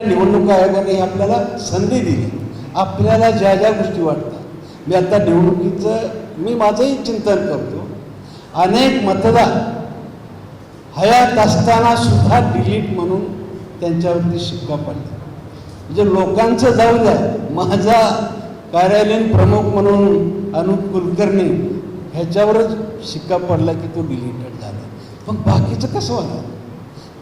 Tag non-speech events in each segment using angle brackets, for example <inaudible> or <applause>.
निवडणूक आयोगाने आपल्याला संधी दिली. आपल्याला ज्या ज्या गोष्टी वाटतात. मी आता निवडणुकीचं मी माझंही चिंतन करतो. अनेक मतदार हयात असताना सुद्धा डिलीट म्हणून त्यांच्यावरती शिक्का पडला म्हणजे लोकांचं जाऊ द्या. माझा कार्यालयीन प्रमुख म्हणून अनुप कुलकर्णी ह्याच्यावरच शिक्का पडला की तो डिलीटेड झाला. मग बाकीचं कसं होणार?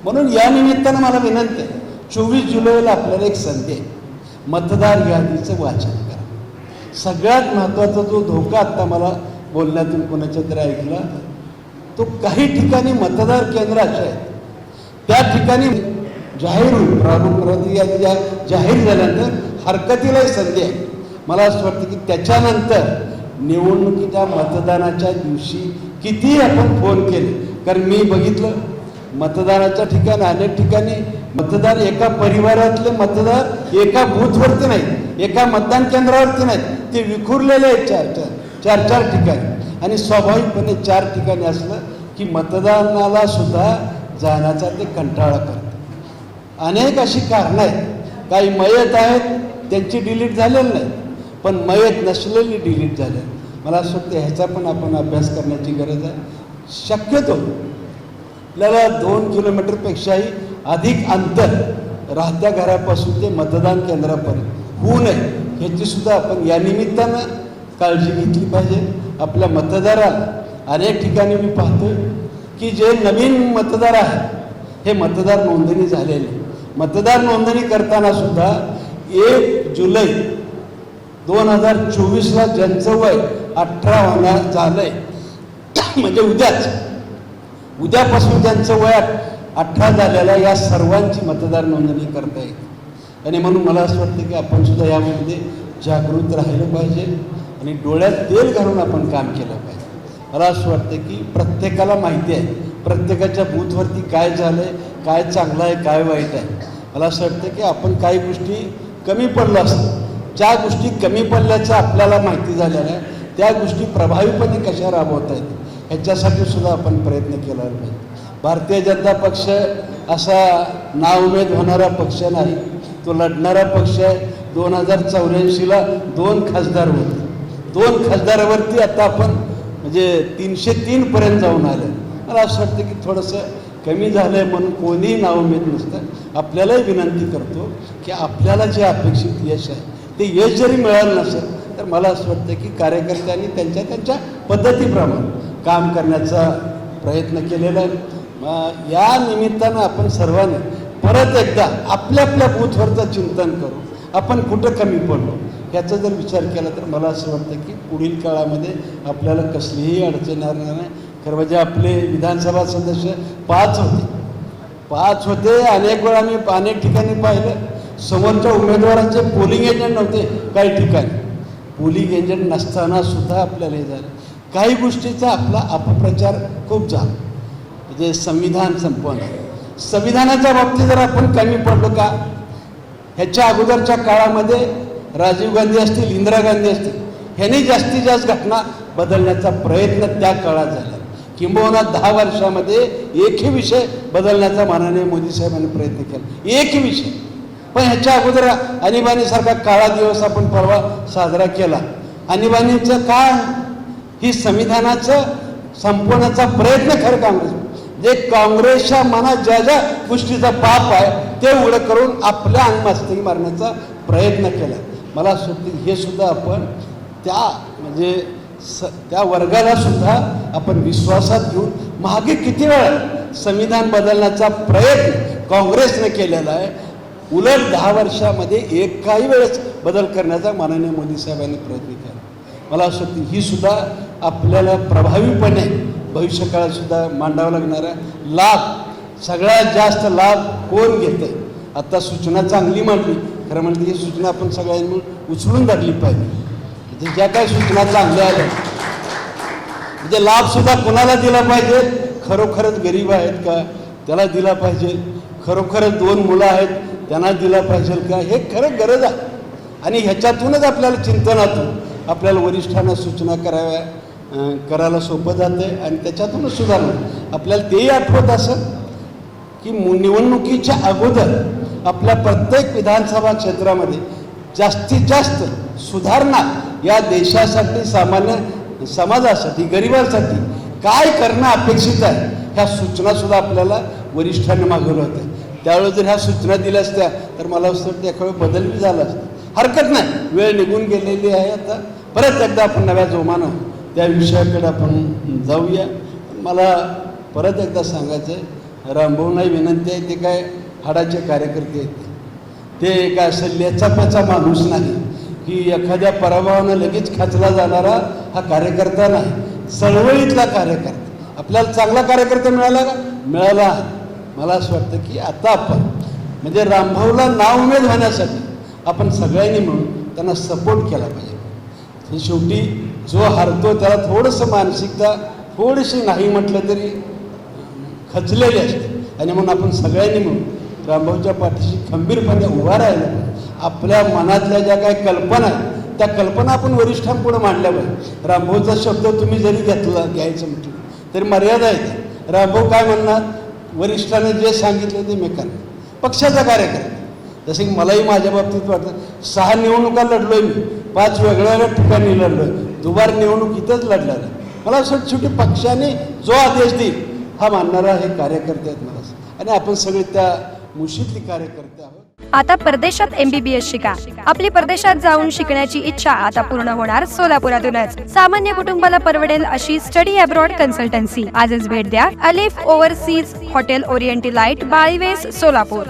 म्हणून या निमित्तानं मला विनंती आहे. चोवीस जुलैला आपल्याला एक संधी आहे. मतदार यादीचं वाचन करा. सगळ्यात महत्त्वाचा जो धोका आत्ता मला बोलण्यातून कोणाच्या तरी ऐकला तो काही ठिकाणी मतदार केंद्र असे आहेत. त्या ठिकाणी जाहीर होईल. यादी जाहीर झाल्यानंतर हरकतीलाही संधी आहे. मला असं वाटतं की त्याच्यानंतर निवडणुकीच्या मतदानाच्या दिवशी कितीही आपण फोन केले कारण मी बघितलं मतदानाच्या ठिकाणी अनेक ठिकाणी मतदार एका परिवारातले मतदार एका बूथवरती नाहीत एका मतदान केंद्रावरती नाहीत ते विखुरलेले आहेत चार चार चार चार ठिकाणी. आणि स्वाभाविकपणे चार ठिकाणी असलं की मतदानाला सुद्धा जाण्याचा ते कंटाळा करतात. अनेक अशी कारणं आहेत. काही मयत आहेत त्यांची डिलीट झालेली नाही. पण मयत नसलेली डिलीट झाले. मला असं वाटतं ह्याचा पण आपण अभ्यास करण्याची गरज आहे. शक्यतो आपल्याला दोन किलोमीटरपेक्षाही अधिक अंतर राहत्या घरापासून ते मतदान केंद्रापर्यंत. होऊ नये ह्याची सुद्धा आपण या निमित्तानं काळजी घेतली पाहिजे. आपल्या मतदाराला अनेक ठिकाणी मी पाहतो की जे नवीन मतदार आहेत हे मतदार नोंदणी झालेले. मतदार नोंदणी करताना सुद्धा एक जुलै दोन हजार चोवीसला ज्यांचं वय अठरा होणार झालंय <coughs> म्हणजे उद्याच. उद्यापासून त्यांचं वय अठरा झालेल्या या सर्वांची मतदार नोंदणी करता येते. आणि म्हणून मला असं वाटतं की आपण सुद्धा यामध्ये जागृत राहिलं पाहिजे आणि डोळ्यात तेल घालून आपण काम केलं पाहिजे. मला असं वाटतं की प्रत्येकाला माहिती आहे प्रत्येकाच्या बूथवरती काय झालं आहे काय चांगलं आहे काय वाईट आहे. मला असं वाटतं की आपण काही गोष्टी कमी पडलो असतं ज्या गोष्टी कमी पडल्याचं आपल्याला माहिती झाल्या नाही त्या गोष्टी प्रभावीपणे कशा राबवता येतील ह्याच्यासाठी सुद्धा आपण प्रयत्न केला पाहिजे. भारतीय जनता पक्ष असा नाउमेद होणारा पक्ष नाही. तो लढणारा पक्ष आहे दोन हजार चौऱ्याऐंशीला दोन खासदार होते. दोन खासदारावरती आता आपण म्हणजे तीनशे तीनपर्यंत जाऊन आलं मला असं वाटतं की थोडंसं कमी झालं आहे म्हणून कोणीही नाउमेद नसतं. आपल्यालाही विनंती करतो की आपल्याला जे अपेक्षित यश आहे ते यश जरी मिळालं नसेल तर मला असं वाटतं की कार्यकर्त्यांनी त्यांच्या त्यांच्या पद्धतीप्रमाणे काम करण्याचा प्रयत्न केलेला आहे. मग या निमित्तानं आपण सर्वांनी परत एकदा आपल्या आपल्या बूथवरचं चिंतन करू. आपण कुठं कमी पडलो? याचा जर विचार केला तर मला असं वाटतं की पुढील काळामध्ये आपल्याला कसलीही अडचण येणार नाही. खरं म्हणजे आपले विधानसभा सदस्य पाच होते. पाच होते. अनेक वेळा मी अनेक ठिकाणी पाहिलं. समोरच्या उमेदवारांचे पोलिंग एजंट नव्हते काही ठिकाणी. पोलिंग एजंट नसताना सुद्धा आपल्याला हे झालं. काही गोष्टीचा आपला अपप्रचार खूप झाला. जे संविधान संपवणं संविधानाच्या बाबतीत जर आपण कमी पडलो का ह्याच्या अगोदरच्या काळामध्ये राजीव गांधी असतील इंदिरा गांधी असतील ह्यांनी जास्तीत जास्त घटना बदलण्याचा प्रयत्न त्या काळात झाला. किंबहुना दहा वर्षामध्ये एकही विषय बदलण्याचा माननीय मोदी साहेबांनी प्रयत्न केला. एकही विषय. पण ह्याच्या अगोदर आणीबाणीसारखा काळा दिवस आपण परवा साजरा केला. आणीबाणीचं काय? ही संविधानाचं संपवण्याचा प्रयत्न खरं काँग्रेस जे काँग्रेसच्या मनात ज्या ज्या गोष्टीचा पाप आहे ते उघडं करून आपल्या अंगमास्तगी मारण्याचा प्रयत्न केला मला असं हे सुद्धा आपण त्या म्हणजे स त्या वर्गाला सुद्धा आपण विश्वासात घेऊन मागे किती वेळा संविधान बदलण्याचा प्रयत्न काँग्रेसने केलेला आहे उलट दहा वर्षामध्ये एक काही वेळेस बदल करण्याचा माननीय मोदी साहेबांनी प्रयत्न केला. मला असं वाटतं ही सुद्धा आपल्याला प्रभावीपणे भविष्यकाळातसुद्धा मांडावं लागणार आहे. लाभ सगळ्यात जास्त लाभ कोण घेतं आता सूचना चांगली मांडली. खरं म्हणजे ही सूचना आपण सगळ्यांनी उचलून धरली पाहिजे. म्हणजे ज्या काही सूचना चांगल्या आल्या म्हणजे लाभसुद्धा कुणाला दिला पाहिजे? खरोखरच गरीब आहेत का? त्याला दिला पाहिजे. खरोखरच दोन मुलं आहेत त्यांना दिला पाहिजे का? हे खरं गरज आहे. आणि ह्याच्यातूनच आपल्याला चिंतनातून आपल्याला वरिष्ठांना सूचना कराव्या. करायला सोपं जातं आणि त्याच्यातूनच सुधारणं. आपल्याला तेही आठवत असं की निवडणुकीच्या अगोदर आपल्या प्रत्येक विधानसभा क्षेत्रामध्ये जास्तीत जास्त सुधारणा या देशासाठी सामान्य समाजासाठी गरिबांसाठी काय करणं अपेक्षित आहे ह्या सूचनासुद्धा आपल्याला वरिष्ठांनी मागवल्या होत्या. त्यावेळेस जर ह्या सूचना दिल्या असत्या तर मला असं वाटतं एखादा बदल बी झाला असता. हरकत नाही. वेळ निघून गेलेली आहे आता. परत एकदा आपण नव्या जोमानं त्या विषयाकडे आपण जाऊया. मला परत एकदा सांगायचं आहे रामभाऊनाही विनंती आहे ते काय हाडाचे कार्यकर्ते आहेत ते. काय असं लेचापेचा माणूस नाही की एखाद्या पराभवानं लगेच खाचला जाणारा हा कार्यकर्ता नाही. चळवळीतला कार्यकर्ता. आपल्याला चांगला कार्यकर्ता मिळाला का? मिळाला मला असं वाटतं की आता आपण म्हणजे रामभाऊला नाउमेद होण्यासाठी आपण सगळ्यांनी मिळून त्यांना सपोर्ट केला पाहिजे. शेवटी जो हरतो त्याला थोडंसं मानसिकता थोडीशी नाही म्हटलं तरी खचलेली असते. आणि म्हणून आपण सगळ्यांनी म्हणून रामभाऊच्या पाठीशी खंबीरपणे उभा राहिला आपल्या मनातल्या ज्या काही कल्पना आहेत त्या कल्पना आपण वरिष्ठांपुढे मांडल्या पाहिजे. रामभाऊचा शब्द तुम्ही जरी घेतला घ्यायचं म्हटलं तरी मर्यादा आहे रामभाऊ काय म्हणणार? वरिष्ठाने जे सांगितलं ते मी करणार. पक्षाचा कार्यकर्ता. जसं की मलाही माझ्या बाबतीत वाटतं सहा निवडणुका लढलोय मी. पाच वेगळ्या ठिकाणी लढलोय. दुबार निवडणूक इथंच लढणार मला असं वाटतं शेवटी पक्षाने जो आदेश देईल हा मानणारा हे कार्यकर्ते आहेत मला आणि आपण सगळे त्या मुशीतली कार्यकर्ते आहोत. आता परदेशात एमबीबीएस शिका. आपली परदेशात जाऊन शिकण्याची इच्छा आता पूर्ण होणार सोलापुरातूनच. सामान्य कुटुंबाला परवडेल अशी स्टडी अब्रॉड कन्सल्टन्सी. आजच भेट द्या Alif overseas hotel oriental light Balives Solapur.